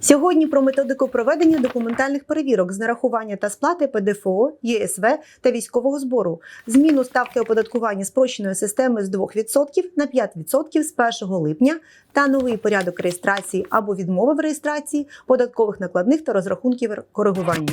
Сьогодні про методику проведення документальних перевірок з нарахування та сплати ПДФО, ЄСВ та військового збору, зміну ставки оподаткування спрощеної системи з 2% на 5% з 1 липня та новий порядок реєстрації або відмови в реєстрації податкових накладних та розрахунків коригування.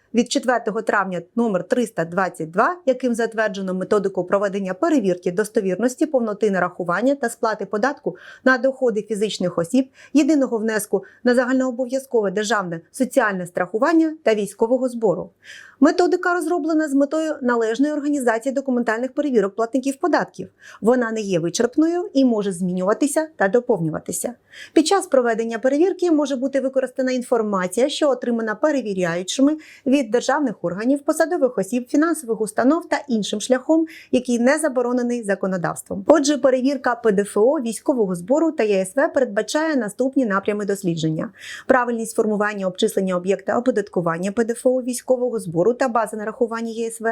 від 4 травня номер 322, яким затверджено методику проведення перевірки достовірності, повноти нарахування та сплати податку на доходи фізичних осіб, єдиного внеску на загальнообов'язкове державне соціальне страхування та військового збору. Методика розроблена з метою належної організації документальних перевірок платників податків. Вона не є вичерпною і може змінюватися та доповнюватися. Під час проведення перевірки може бути використана інформація, що отримана перевіряючими від державних органів, посадових осіб, фінансових установ та іншим шляхом, який не заборонений законодавством. Отже, перевірка ПДФО, військового збору та ЄСВ передбачає наступні напрями дослідження: правильність формування обчислення об'єкта оподаткування ПДФО, військового збору та бази нарахування ЄСВ,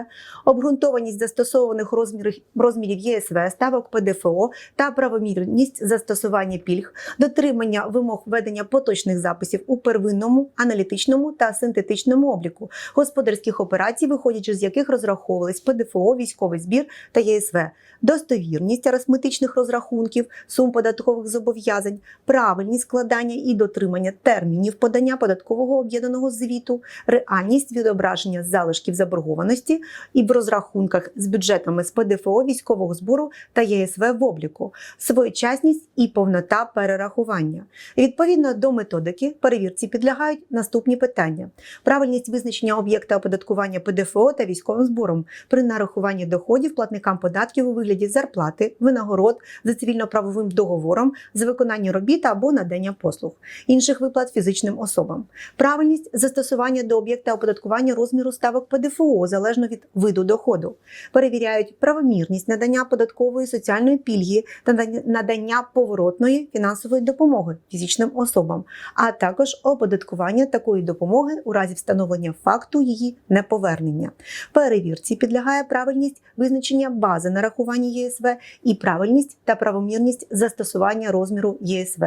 обґрунтованість застосованих розмірів, розмірів ЄСВ, ставок ПДФО та правомірність застосування пільг, дотримання вимог ведення поточних записів у первинному, аналітичному та синтетичному обліку, господарських операцій, виходячи з яких розраховувались ПДФО, військовий збір та ЄСВ, достовірність арифметичних розрахунків, сум податкових зобов'язань, правильність складання і дотримання термінів подання податкового об'єднаного звіту, реальність відображення залишків заборгованості і в розрахунках з бюджетами з ПДФО, військового збору та ЄСВ в обліку, своєчасність і повнота перерахування. Відповідно до методики перевірці підлягають наступні питання: правильність визначення об'єкта оподаткування ПДФО та військовим збором. При нарахуванні доходів платникам податків у вигляді зарплати, винагород за цивільно-правовим договором за виконання робіт або надання послуг, інших виплат фізичним особам, правильність застосування до об'єкта оподаткування розміру ставок ПДФО залежно від виду доходу, перевіряють правомірність надання податкової соціальної пільги та надання поворотної фінансової допомоги фізичним особам, а також оподаткування такої допомоги у разі встановлення факту її неповернення. Перевірці підлягає правильність визначення бази нарахування ЄСВ і правильність та правомірність застосування розміру ЄСВ.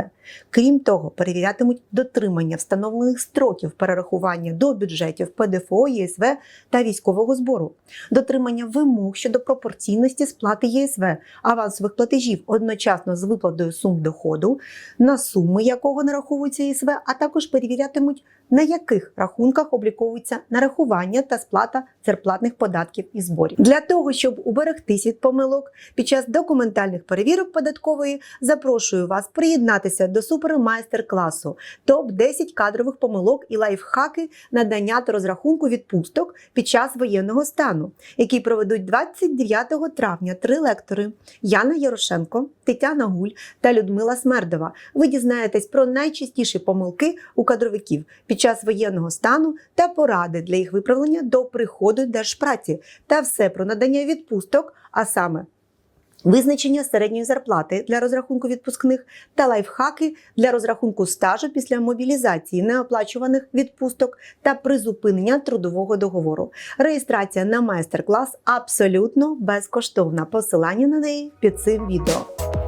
Крім того, перевірятимуть дотримання встановлених строків перерахування до бюджетів ПДФО, ЄСВ та військового збору, дотримання вимог щодо пропорційності сплати ЄСВ, авансових платежів одночасно з виплатою сум доходу, на суми якого нараховується ЄСВ, а також перевірятимуть, на яких рахунках обліковується нарахування та сплата зарплатних податків і зборів. Для того, щоб уберегтись від помилок під час документальних перевірок податкової, запрошую вас приєднатися до супермайстер-класу топ-10 кадрових помилок і лайфхаки надання та розрахунку відпусток під час воєнного стану, який проведуть 29 травня три лектори Яна Ярошенко, Тетяна Гуль та Людмила Смердова. Ви дізнаєтесь про найчастіші помилки у кадровиків під час воєнного стану та поради для їх виправлення до приходу держпраці та все про надання відпусток, а саме Визначення середньої зарплати для розрахунку відпускних та лайфхаки для розрахунку стажу після мобілізації неоплачуваних відпусток та призупинення трудового договору. Реєстрація на майстер-клас абсолютно безкоштовна. Посилання на неї під цим відео.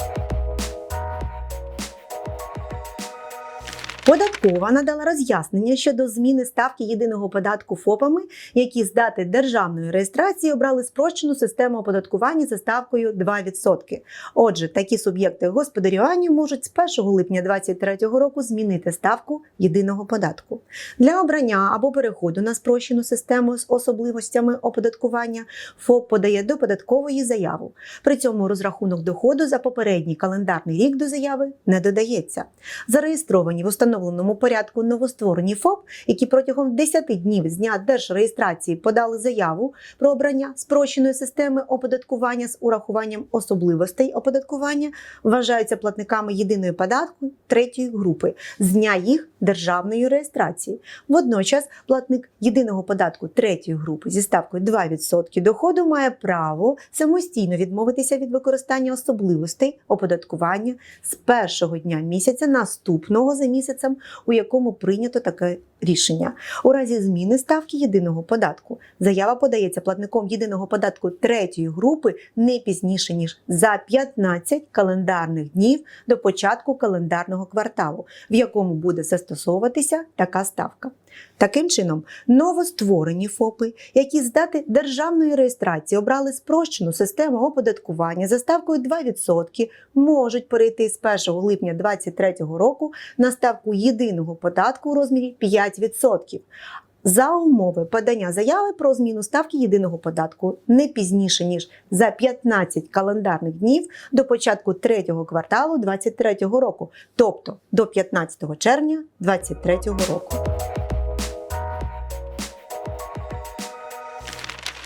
Податкова надала роз'яснення щодо зміни ставки єдиного податку ФОПами, які з дати державної реєстрації обрали спрощену систему оподаткування за ставкою 2%. Отже, такі суб'єкти господарювання можуть з 1 липня 2023 року змінити ставку єдиного податку. Для обрання або переходу на спрощену систему з особливостями оподаткування ФОП подає до податкової заяву. При цьому розрахунок доходу за попередній календарний рік до заяви не додається. Зареєстровані в установі оновленому порядку новостворені ФОП, які протягом 10 днів з дня держреєстрації подали заяву про обрання спрощеної системи оподаткування з урахуванням особливостей оподаткування, вважаються платниками єдиної податку третьої групи з дня їх державної реєстрації. Водночас платник єдиного податку третьої групи зі ставкою 2% доходу має право самостійно відмовитися від використання особливостей оподаткування з першого дня місяця наступного за місяцем, у якому прийнято таке рішення. У разі зміни ставки єдиного податку заява подається платником єдиного податку третьої групи не пізніше ніж за 15 календарних днів до початку календарного кварталу, в якому буде застосовуватися така ставка. Таким чином, новостворені ФОПи, які з дати державної реєстрації обрали спрощену систему оподаткування за ставкою 2%, можуть перейти з 1 липня 2023 року на ставку єдиного податку у розмірі 5%. За умови подання заяви про зміну ставки єдиного податку не пізніше ніж за 15 календарних днів до початку третього кварталу 2023 року, тобто до 15 червня 2023 року.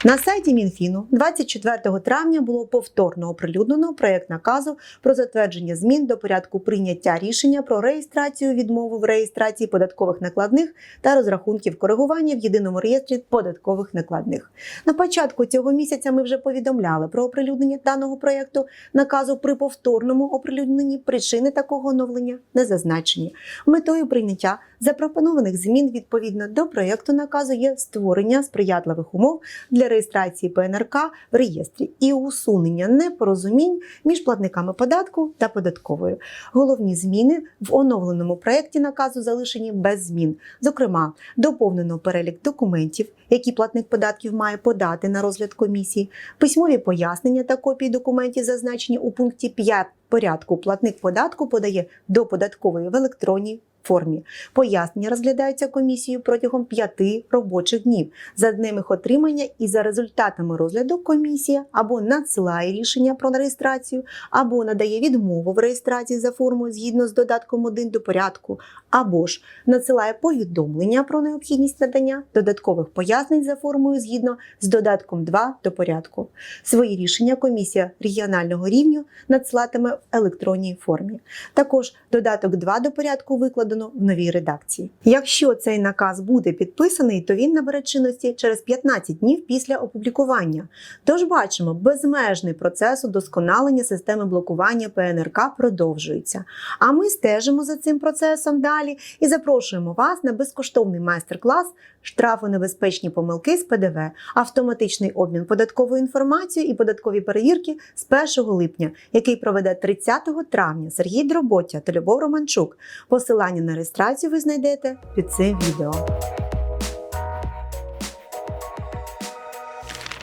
На сайті Мінфіну 24 травня було повторно оприлюднено проєкт наказу про затвердження змін до порядку прийняття рішення про реєстрацію відмову в реєстрації податкових накладних та розрахунків коригування в єдиному реєстрі податкових накладних. На початку цього місяця ми вже повідомляли про оприлюднення даного проєкту наказу при повторному оприлюдненні причини такого оновлення не зазначені. Метою прийняття запропонованих змін відповідно до проєкту наказу є створення сприятливих умов для реєстрації ПНРК в реєстрі і усунення непорозумінь між платниками податку та податковою. Головні зміни в оновленому проєкті наказу залишені без змін. Зокрема, доповнено перелік документів, які платник податків має подати на розгляд комісії, письмові пояснення та копії документів, зазначені у пункті 5 порядку. Платник податку подає до податкової в електронній формі. Пояснення розглядаються комісією протягом п'яти робочих днів. За днем їх отримання і за результатами розгляду комісія або надсилає рішення про реєстрацію, або надає відмову в реєстрації за формою згідно з додатком 1 до порядку, або ж надсилає повідомлення про необхідність надання додаткових пояснень за формою згідно з додатком 2 до порядку. Свої рішення комісія регіонального рівню надсилатиме в електронній формі. Також додаток 2 до порядку викладено в новій редакції. Якщо цей наказ буде підписаний, то він набере чинності через 15 днів після опублікування. Тож бачимо, безмежний процес удосконалення системи блокування ПНРК продовжується. А ми стежимо за цим процесом далі і запрошуємо вас на безкоштовний майстер-клас штрафонебезпечні помилки з ПДВ, автоматичний обмін податковою інформацією і податкові перевірки з 1 липня, який проведе 30 травня Сергій Дроботя та Любов Романчук. Посилання на реєстрацію ви знайдете під цим відео.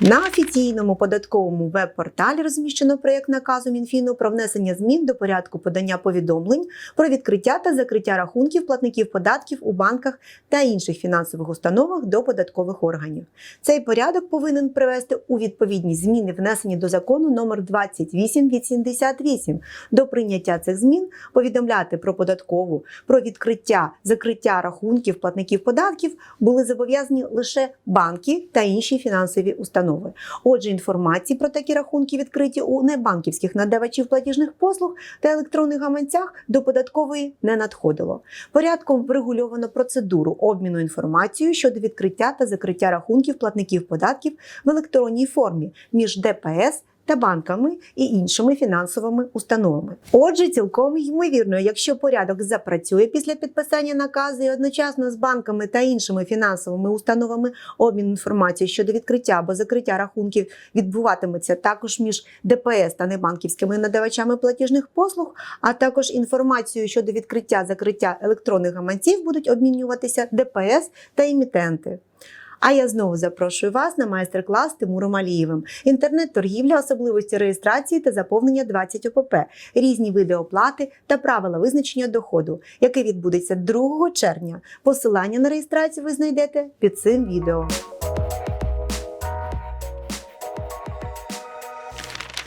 На офіційному податковому веб-порталі розміщено проєкт наказу Мінфіну про внесення змін до порядку подання повідомлень про відкриття та закриття рахунків платників податків у банках та інших фінансових установах до податкових органів. Цей порядок повинен привести у відповідність зміни, внесені до закону номер 2888. До прийняття цих змін повідомляти про податкову, про відкриття, закриття рахунків платників податків були зобов'язані лише банки та інші фінансові установи. Отже, інформації про такі рахунки відкриті у небанківських надавачів платіжних послуг та електронних гаманцях до податкової не надходило. Порядком врегульовано процедуру обміну інформацією щодо відкриття та закриття рахунків платників податків в електронній формі між ДПС та банками і іншими фінансовими установами. Отже, цілком ймовірно, якщо порядок запрацює після підписання наказу і одночасно з банками та іншими фінансовими установами обмін інформацією щодо відкриття або закриття рахунків відбуватиметься також між ДПС та небанківськими надавачами платіжних послуг, а також інформацією щодо відкриття закриття електронних гаманців будуть обмінюватися ДПС та імітенти. А я знову запрошую вас на майстер-клас Тимуром Алієвим. Інтернет-торгівля, особливості реєстрації та заповнення 20 ОПП, різні види оплати та правила визначення доходу, який відбудеться 2 червня. Посилання на реєстрацію ви знайдете під цим відео.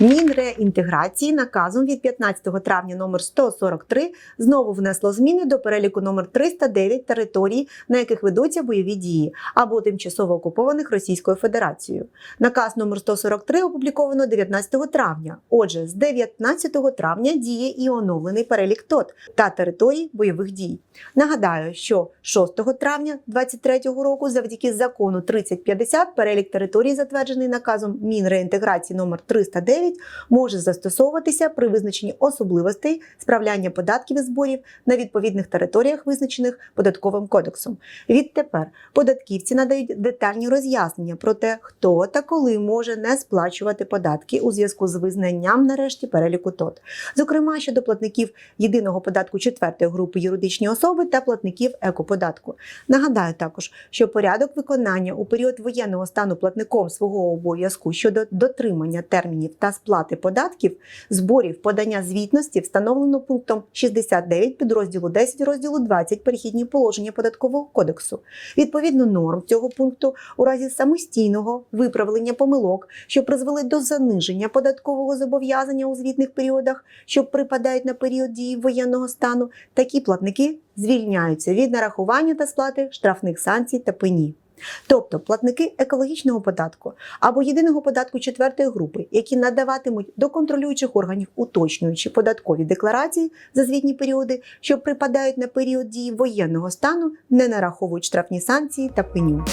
Мінреінтеграції наказом від 15 травня номер 143 знову внесло зміни до переліку номер 309 територій, на яких ведуться бойові дії, або тимчасово окупованих Російською Федерацією. Наказ номер 143 опубліковано 19 травня. Отже, з 19 травня діє і оновлений перелік ТОТ та територій бойових дій. Нагадаю, що 6 травня 2023 року, завдяки закону 3050, перелік територій, затверджений наказом Мінреінтеграції номер 309, може застосовуватися при визначенні особливостей справляння податків і зборів на відповідних територіях, визначених податковим кодексом. Відтепер податківці надають детальні роз'яснення про те, хто та коли може не сплачувати податки у зв'язку з визнанням нарешті переліку ТОТ, зокрема щодо платників єдиного податку четвертої групи юридичні особи та платників екоподатку. Нагадаю також, що порядок виконання у період воєнного стану платником свого обов'язку щодо дотримання термінів та сплати податків, зборів подання звітності встановлено пунктом 69 підрозділу 10 розділу 20 перехідні положення податкового кодексу. Відповідно норм цього пункту у разі самостійного виправлення помилок, що призвели до заниження податкового зобов'язання у звітних періодах, що припадають на період дії воєнного стану, такі платники звільняються від нарахування та сплати штрафних санкцій та пені. Тобто платники екологічного податку або єдиного податку четвертої групи, які надаватимуть до контролюючих органів уточнюючі податкові декларації за звітні періоди, що припадають на період дії воєнного стану, не нараховують штрафні санкції та пеню.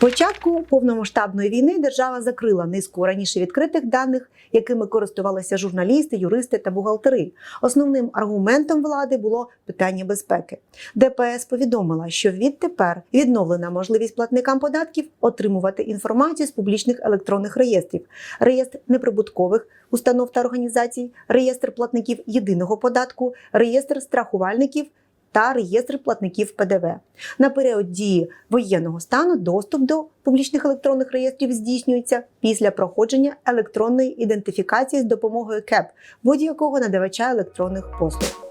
Початку повномасштабної війни держава закрила низку раніше відкритих даних, якими користувалися журналісти, юристи та бухгалтери. Основним аргументом влади було питання безпеки. ДПС повідомила, що відтепер відновлена можливість платникам податків отримувати інформацію з публічних електронних реєстрів, реєстр неприбуткових установ та організацій, реєстр платників єдиного податку, реєстр страхувальників та реєстр платників ПДВ. На період дії воєнного стану доступ до публічних електронних реєстрів здійснюється після проходження електронної ідентифікації з допомогою КЕП будь-якого надавача електронних послуг.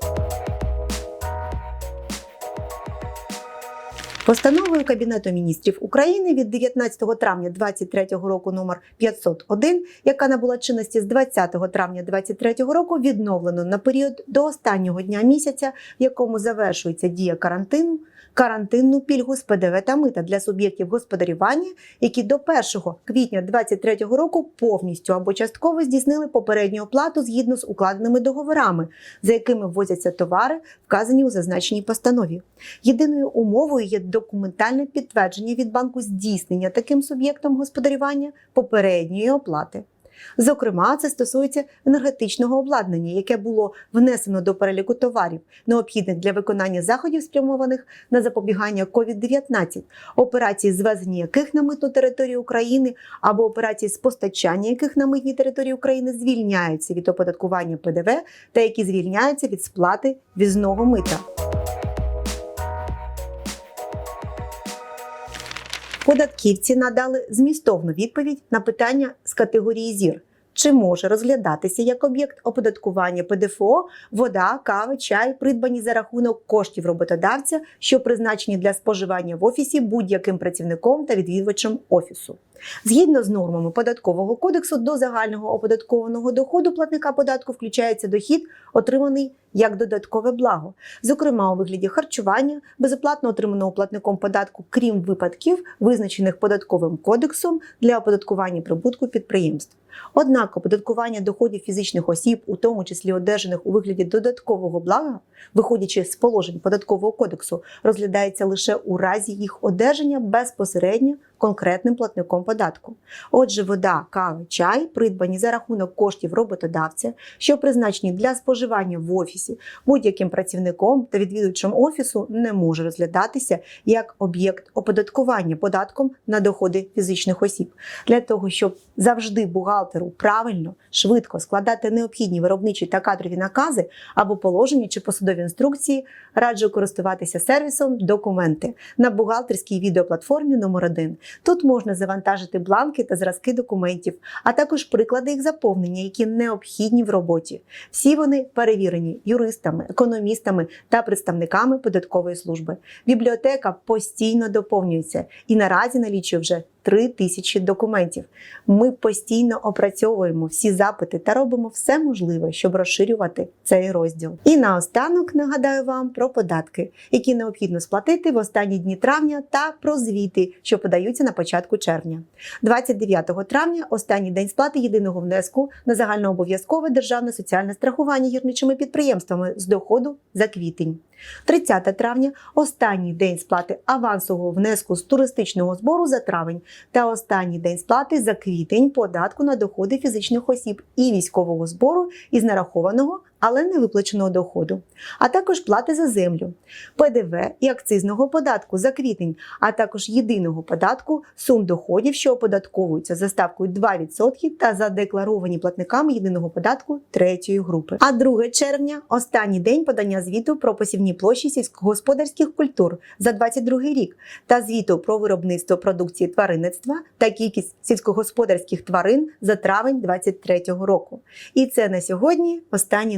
Постановою Кабінету міністрів України від 19 травня 2023 року номер 501, яка набула чинності з 20 травня 2023 року, відновлено на період до останнього дня місяця, в якому завершується дія карантину, карантинну пільгу з ПДВ та мита для суб'єктів господарювання, які до 1 квітня 2023 року повністю або частково здійснили попередню оплату згідно з укладеними договорами, за якими ввозяться товари, вказані у зазначеній постанові. Єдиною умовою є документальне підтвердження від банку здійснення таким суб'єктом господарювання попередньої оплати. Зокрема, це стосується енергетичного обладнання, яке було внесено до переліку товарів, необхідних для виконання заходів, спрямованих на запобігання COVID-19, операції звезення яких на митну територію України або операції з постачання яких на митній території України звільняються від оподаткування ПДВ та які звільняються від сплати візного мита. Податківці надали змістовну відповідь на питання з категорії ЗІР. Чи може розглядатися як об'єкт оподаткування ПДФО вода, кава, чай, придбані за рахунок коштів роботодавця, що призначені для споживання в офісі будь-яким працівником та відвідувачем офісу? Згідно з нормами податкового кодексу, до загального оподаткованого доходу платника податку включається дохід, отриманий як додаткове благо, зокрема у вигляді харчування, безоплатно отриманого платником податку, крім випадків, визначених податковим кодексом для оподаткування прибутку підприємств. Однак оподаткування доходів фізичних осіб, у тому числі одержаних у вигляді додаткового блага, виходячи з положень податкового кодексу, розглядається лише у разі їх одержання безпосередньо конкретним платником податку. Отже, вода, кава, чай, придбані за рахунок коштів роботодавця, що призначені для споживання в офісі будь-яким працівником та відвідувачем офісу, не може розглядатися як об'єкт оподаткування податком на доходи фізичних осіб. Для того, щоб завжди бухгалтеру правильно, швидко складати необхідні виробничі та кадрові накази або положення чи посудові інструкції, раджу користуватися сервісом Документи на бухгалтерській відеоплатформі номер 1 Тут можна завантажити бланки та зразки документів, а також приклади їх заповнення, які необхідні в роботі. Всі вони перевірені юристами, економістами та представниками податкової служби. Бібліотека постійно доповнюється і наразі налічує вже 3 тисячі документів. Ми постійно опрацьовуємо всі запити та робимо все можливе, щоб розширювати цей розділ. І наостанок нагадаю вам про податки, які необхідно сплатити в останні дні травня, та про звіти, що подаються на початку червня. 29 травня останній день сплати єдиного внеску на загальнообов'язкове державне соціальне страхування гірничими підприємствами з доходу за квітень. 30 травня останній день сплати авансового внеску з туристичного збору за травень та останній день сплати за квітень податку на доходи фізичних осіб і військового збору із нарахованого, але не виплаченого доходу, а також плати за землю, ПДВ і акцизного податку за квітень, а також єдиного податку сум доходів, що оподатковуються за ставкою 2% та задекларовані платниками єдиного податку третьої групи. А 2 червня останній день подання звіту про посівні площі сільськогосподарських культур за 22 рік та звіту про виробництво продукції тваринництва та кількість сільськогосподарських тварин за травень 2023 року. І це на сьогодні останні